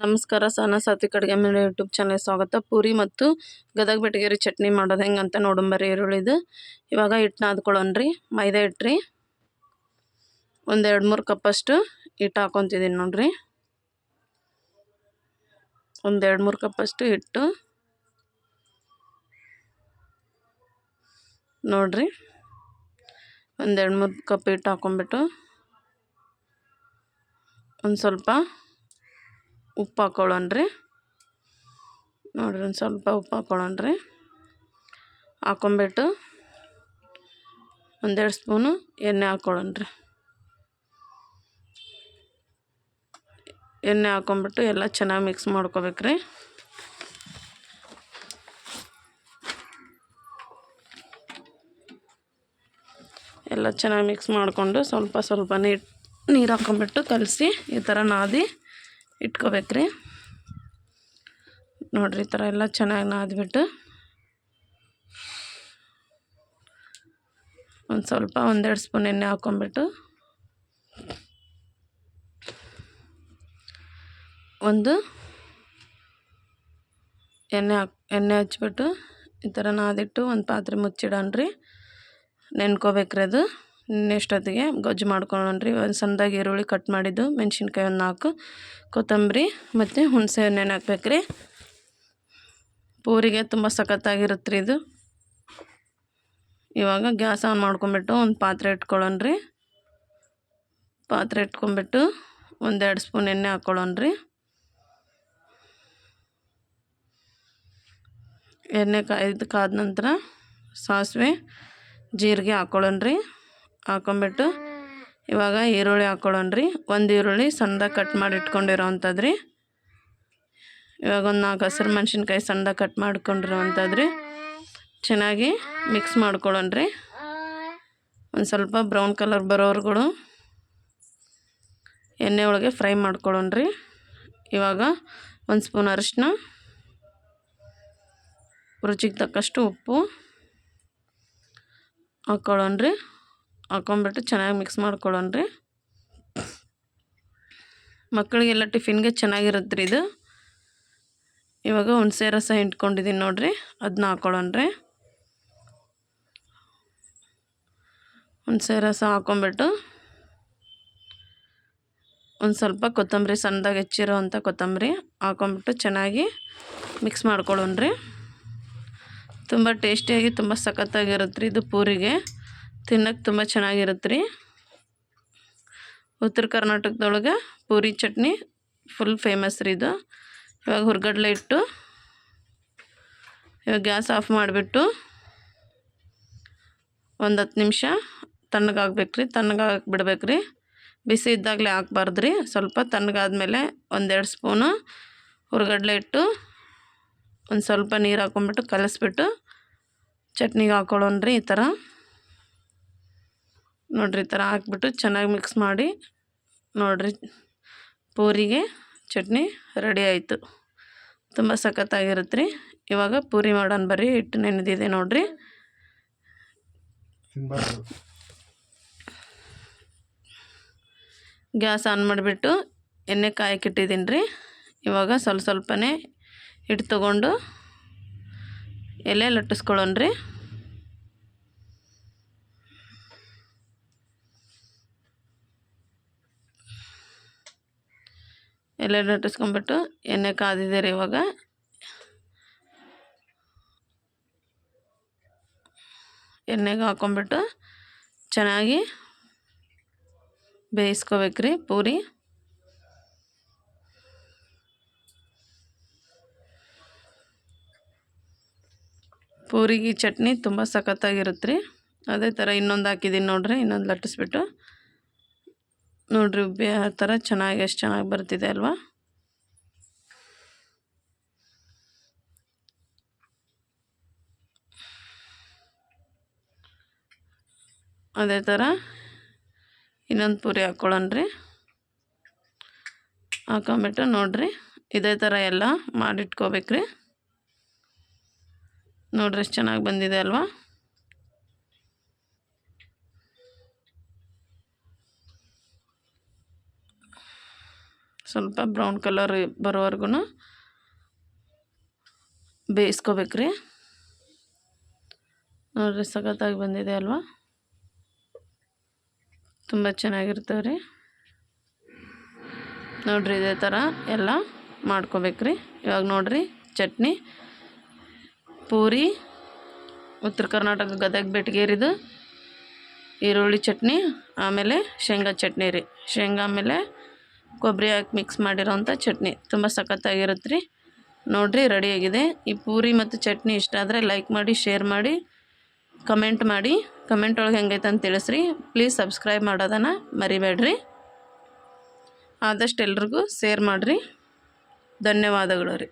ನಮಸ್ಕಾರ, ಸಹನ ಸಾತ್ವಿಕ್ ಅಡುಗೆ ಮೇಲೆ ಯೂಟ್ಯೂಬ್ ಚಾನಲ್ ಸ್ವಾಗತ. ಪೂರಿ ಮತ್ತು ಗದಗ ಬೆಟಗೇರಿ ಚಟ್ನಿ ಮಾಡೋದು ಹೆಂಗಂತ ನೋಡಂಬರಿ ಈರುಳ್ಳಿದು ಇವಾಗ ಹಿಟ್ಟು ರೀ. ಮೈದಾ ಹಿಟ್ಟು ಒಂದು ಎರಡು ಮೂರು ಕಪ್ಪಷ್ಟು ಹಿಟ್ಟು ಹಾಕೊತಿದ್ದೀನಿ ನೋಡಿರಿ. ಒಂದು ಎರಡು ಮೂರು ಕಪ್ಪಷ್ಟು ಹಿಟ್ಟು. ನೋಡಿರಿ. ಒಂದು ಎರಡು ಮೂರು ಕಪ್ ಹಿಟ್ಟು ಹಾಕೊಂಡ್ಬಿಟ್ಟು ಒಂದು ಸ್ವಲ್ಪ ಉಪ್ಪು ಹಾಕೊಳ್ಳೋಣ್ರಿ ನೋಡಿರಿ ಒಂದು ಸ್ವಲ್ಪ ಉಪ್ಪು ಹಾಕೊಳ್ಳೋಣ್ರಿ ಹಾಕೊಂಬಿಟ್ಟು ಒಂದೆರಡು ಸ್ಪೂನು ಎಣ್ಣೆ ಹಾಕ್ಕೊಳ್ಳೋಣ್ರಿ ಎಣ್ಣೆ ಹಾಕೊಂಬಿಟ್ಟು ಎಲ್ಲ ಚೆನ್ನಾಗಿ ಮಿಕ್ಸ್ ಮಾಡ್ಕೋಬೇಕ್ರಿ ಎಲ್ಲ ಚೆನ್ನಾಗಿ ಮಿಕ್ಸ್ ಮಾಡಿಕೊಂಡು ಸ್ವಲ್ಪ ಸ್ವಲ್ಪ ನೀರು ನೀರು ಹಾಕೊಂಬಿಟ್ಟು ಕಲಸಿ ಈ ಥರ ನಾದಿ ಇಟ್ಕೋಬೇಕ್ರಿ. ನೋಡಿರಿ, ಈ ಥರ ಎಲ್ಲ ಚೆನ್ನಾಗಿ ನಾದ್ಬಿಟ್ಟು ಒಂದು ಸ್ವಲ್ಪ ಒಂದೆರಡು ಸ್ಪೂನ್ ಎಣ್ಣೆ ಹಾಕ್ಕೊಂಬಿಟ್ಟು ಒಂದು ಎಣ್ಣೆ ಹಾಕ್, ಎಣ್ಣೆ ಹಚ್ಬಿಟ್ಟು ಈ ಥರ ನಾದಿಟ್ಟು ಒಂದು ಪಾತ್ರೆ ಮುಚ್ಚಿಡೋಣ್ರಿ. ನೆನ್ಕೋಬೇಕ್ರಿ ಅದು. ಎಷ್ಟೊತ್ತಿಗೆ ಗೊಜ್ಜು ಮಾಡ್ಕೊಳ್ಳೋಣ್ರಿ. ಒಂದು ಸಣ್ಣದಾಗಿ ಈರುಳ್ಳಿ ಕಟ್ ಮಾಡಿದ್ದು ಮೆಣಸಿನ್ಕಾಯಿ ಒಂದು ನಾಲ್ಕು, ಕೊತ್ತಂಬರಿ ಮತ್ತು ಹುಣಸೆ ಹಣ್ಣು ಹಾಕ್ಬೇಕ್ರಿ. ಪೂರಿಗೆ ತುಂಬ ಸಖತ್ತಾಗಿರುತ್ತೆ ರೀ ಇದು. ಇವಾಗ ಗ್ಯಾಸ್ ಆನ್ ಮಾಡ್ಕೊಂಬಿಟ್ಟು ಒಂದು ಪಾತ್ರೆ ಇಟ್ಕೊಳ್ಳೋಣ್ರಿ. ಪಾತ್ರೆ ಇಟ್ಕೊಂಬಿಟ್ಟು ಒಂದೆರಡು ಸ್ಪೂನ್ ಎಣ್ಣೆ ಹಾಕ್ಕೊಳ್ಳೋಣ್ರಿ. ಎಣ್ಣೆ ಕಾಯ್ದು ಕಾದ ನಂತರ ಸಾಸಿವೆ, ಜೀರಿಗೆ ಹಾಕ್ಕೊಳ್ಳೋಣ್ರಿ. ಹಾಕೊಂಬಿಟ್ಟು ಇವಾಗ ಈರುಳ್ಳಿ ಹಾಕ್ಕೊಳ್ಳೋಣ್ರಿ ಒಂದು ಈರುಳ್ಳಿ ಸಣ್ಣದಾಗಿ ಕಟ್ ಮಾಡಿ ಇಟ್ಕೊಂಡಿರೋ ಅಂಥದ್ರಿ ಇವಾಗ ಒಂದು ನಾಲ್ಕು ಹಸಿರು ಮೆಣಸಿನ್ಕಾಯಿ ಸಣ್ಣದಾಗಿ ಕಟ್ ಮಾಡ್ಕೊಂಡಿರೋ ಅಂಥದ್ರಿ ಚೆನ್ನಾಗಿ ಮಿಕ್ಸ್ ಮಾಡ್ಕೊಳ್ಳೋಣ್ರಿ. ಒಂದು ಸ್ವಲ್ಪ ಬ್ರೌನ್ ಕಲರ್ ಬರೋರ್ಗಳು ಎಣ್ಣೆ ಒಳಗೆ ಫ್ರೈ ಮಾಡ್ಕೊಳ್ಳೋಣ್ರಿ. ಇವಾಗ ಒಂದು ಸ್ಪೂನ್ ಅರಿಶಿನ ರುಚಿಗೆ ತಕ್ಕಷ್ಟು ಉಪ್ಪು ಹಾಕ್ಕೊಳ್ಳೋಣ್ರಿ ಹಾಕೊಂಬಿಟ್ಟು ಚೆನ್ನಾಗಿ ಮಿಕ್ಸ್ ಮಾಡ್ಕೊಳ್ಳೋಣ್ರಿ ಮಕ್ಕಳಿಗೆಲ್ಲ ಟಿಫಿನ್ಗೆ ಚೆನ್ನಾಗಿರುತ್ತೆ ರೀ ಇದು. ಇವಾಗ ಹುಣಸೆ ರಸ ಇಟ್ಕೊಂಡಿದ್ದೀನಿ ನೋಡಿರಿ ಅದನ್ನ ಹಾಕ್ಕೊಳ್ಳೋಣ್ರಿ ಹುಣಸೆ ರಸ ಹಾಕೊಂಬಿಟ್ಟು ಒಂದು ಸ್ವಲ್ಪ ಕೊತ್ತಂಬರಿ ಸಣ್ಣದಾಗಿ ಹೆಚ್ಚಿರೋ ಅಂಥ ಕೊತ್ತಂಬರಿ ಹಾಕೊಂಬಿಟ್ಟು ಚೆನ್ನಾಗಿ ಮಿಕ್ಸ್ ಮಾಡ್ಕೊಳ್ಳೋಣ್ರಿ ತುಂಬ ಟೇಸ್ಟಿಯಾಗಿ ತುಂಬ ಸಖತ್ತಾಗಿರುತ್ತೆ ರೀ ಇದು ಪೂರಿಗೆ. ತಿನ್ನೋಕೆ ತುಂಬ ಚೆನ್ನಾಗಿರುತ್ತೆ ರೀ. ಉತ್ತರ ಕರ್ನಾಟಕದೊಳಗೆ ಪೂರಿ ಚಟ್ನಿ ಫುಲ್ ಫೇಮಸ್ ರೀ ಇದು. ಇವಾಗ ಹುರ್ಗಡ್ಲೆ ಇಟ್ಟು ಇವಾಗ ಗ್ಯಾಸ್ ಆಫ್ ಮಾಡಿಬಿಟ್ಟು ಒಂದು ಹತ್ತು ನಿಮಿಷ ತಣ್ಣಗಾಗ್ಬೇಕು ರೀ. ತಣ್ಣಗಾಗಕ್ಕೆ ಬಿಡ್ಬೇಕು ರೀ. ಬಿಸಿ ಇದ್ದಾಗಲೇ ಹಾಕ್ಬಾರ್ದು ರೀ. ಸ್ವಲ್ಪ ತಣ್ಣಗಾದ್ಮೇಲೆ ಒಂದೆರಡು ಸ್ಪೂನು ಹುರ್ಗಡ್ಲೆ ಇಟ್ಟು ಒಂದು ಸ್ವಲ್ಪ ನೀರು ಹಾಕೊಂಬಿಟ್ಟು ಕಲಸ್ಬಿಟ್ಟು ಚಟ್ನಿಗೆ ಹಾಕ್ಕೊಳ್ಳೋಣ್ರಿ ಈ ಥರ ನೋಡಿರಿ ಈ ಥರ ಹಾಕ್ಬಿಟ್ಟು ಚೆನ್ನಾಗಿ ಮಿಕ್ಸ್ ಮಾಡಿ ನೋಡ್ರಿ ಪೂರಿಗೆ ಚಟ್ನಿ ರೆಡಿ ಆಯಿತು. ತುಂಬ ಸಖತ್ತಾಗಿರುತ್ತೆ ರೀ ಇವಾಗ ಪೂರಿ ಮಾಡೋಣ ಬರ್ರಿ. ಹಿಟ್ಟು ನೆನೆದಿದೆ ನೋಡ್ರಿ. ಗ್ಯಾಸ್ ಆನ್ ಮಾಡಿಬಿಟ್ಟು ಎಣ್ಣೆ ಕಾಯಕ್ಕಿಟ್ಟಿದ್ದೀನಿ ರೀ ಇವಾಗ ಸ್ವಲ್ಪ ಸ್ವಲ್ಪನೇ ಹಿಟ್ಟು ತೊಗೊಂಡು ಎಲೆ ಲಟ್ಟಿಸ್ಕೊಳ್ಳೋಣ ರೀ ಎಲೆ ಲಟ್ಟಿಸ್ಕೊಂಬಿಟ್ಟು ಎಣ್ಣೆ ಕಾದಿದೆ ರೀ ಇವಾಗ. ಎಣ್ಣೆಗೆ ಹಾಕ್ಕೊಂಬಿಟ್ಟು ಚೆನ್ನಾಗಿ ಬೇಯಿಸ್ಕೋಬೇಕ್ರಿ ಪೂರಿ. ಪೂರಿಗೆ ಚಟ್ನಿ ತುಂಬ ಸಖತ್ತಾಗಿರುತ್ತೆ ರೀ ಅದೇ ಥರ ಇನ್ನೊಂದು ಹಾಕಿದ್ದೀನಿ ನೋಡಿರಿ, ಇನ್ನೊಂದು ಲಟ್ಟಿಸ್ಬಿಟ್ಟು. ನೋಡಿರಿ ಆ ಥರ ಚೆನ್ನಾಗಿ ಎಷ್ಟು ಚೆನ್ನಾಗಿ ಬರ್ತಿದೆ ಅಲ್ವಾ? ಅದೇ ಥರ ಇನ್ನೊಂದು ಪೂರಿ ಹಾಕ್ಕೊಳ್ಳೋಣ್ರಿ ಹಾಕೊಂಬಿಟ್ಟು ನೋಡ್ರಿ, ಇದೇ ಥರ ಎಲ್ಲ ಮಾಡಿಟ್ಕೋಬೇಕ್ರಿ. ನೋಡ್ರಿ ಎಷ್ಟು ಚೆನ್ನಾಗಿ ಬಂದಿದೆ ಅಲ್ವಾ? ಸ್ವಲ್ಪ ಬ್ರೌನ್ ಕಲರ್ ಬರೋವರೆಗೂ ಬೇಯಿಸ್ಕೋಬೇಕ್ರಿ. ನೋಡಿರಿ ಸಖತ್ತಾಗಿ ಬಂದಿದೆ ಅಲ್ವಾ? ತುಂಬ ಚೆನ್ನಾಗಿರ್ತವೆ ರೀ ನೋಡಿರಿ ಇದೇ ಥರ ಎಲ್ಲ ಮಾಡ್ಕೋಬೇಕ್ರಿ. ಇವಾಗ ನೋಡಿರಿ ಚಟ್ನಿ, ಪೂರಿ, ಉತ್ತರ ಕರ್ನಾಟಕ ಗದಗ ಬೆಟ್ಗೇರಿದು ಈರುಳ್ಳಿ ಚಟ್ನಿ, ಆಮೇಲೆ ಶೇಂಗಾ ಚಟ್ನಿ ರೀ. ಶೇಂಗಾ ಆಮೇಲೆ ಕೊಬ್ಬರಿ ಹಾಕಿ ಮಿಕ್ಸ್ ಮಾಡಿರೋವಂಥ ಚಟ್ನಿ. ತುಂಬ ಸಖತ್ತಾಗಿರುತ್ತೆ ರೀ. ನೋಡಿರಿ ರೆಡಿಯಾಗಿದೆ ಈ ಪೂರಿ ಮತ್ತು ಚಟ್ನಿ ಇಷ್ಟ ಆದರೆ ಲೈಕ್ ಮಾಡಿ ಶೇರ್ ಮಾಡಿ ಕಮೆಂಟ್ ಮಾಡಿ. ಕಮೆಂಟ್ ಒಳಗೆ ಹೆಂಗೈತೆ ಅಂತ ತಿಳಿಸ್ರಿ. ಪ್ಲೀಸ್ ಸಬ್ಸ್ಕ್ರೈಬ್ ಮಾಡೋದನ್ನು ಮರಿಬೇಡ್ರಿ. ಆದಷ್ಟು ಎಲ್ರಿಗೂ ಶೇರ್ ಮಾಡಿರಿ. ಧನ್ಯವಾದಗಳು ರೀ.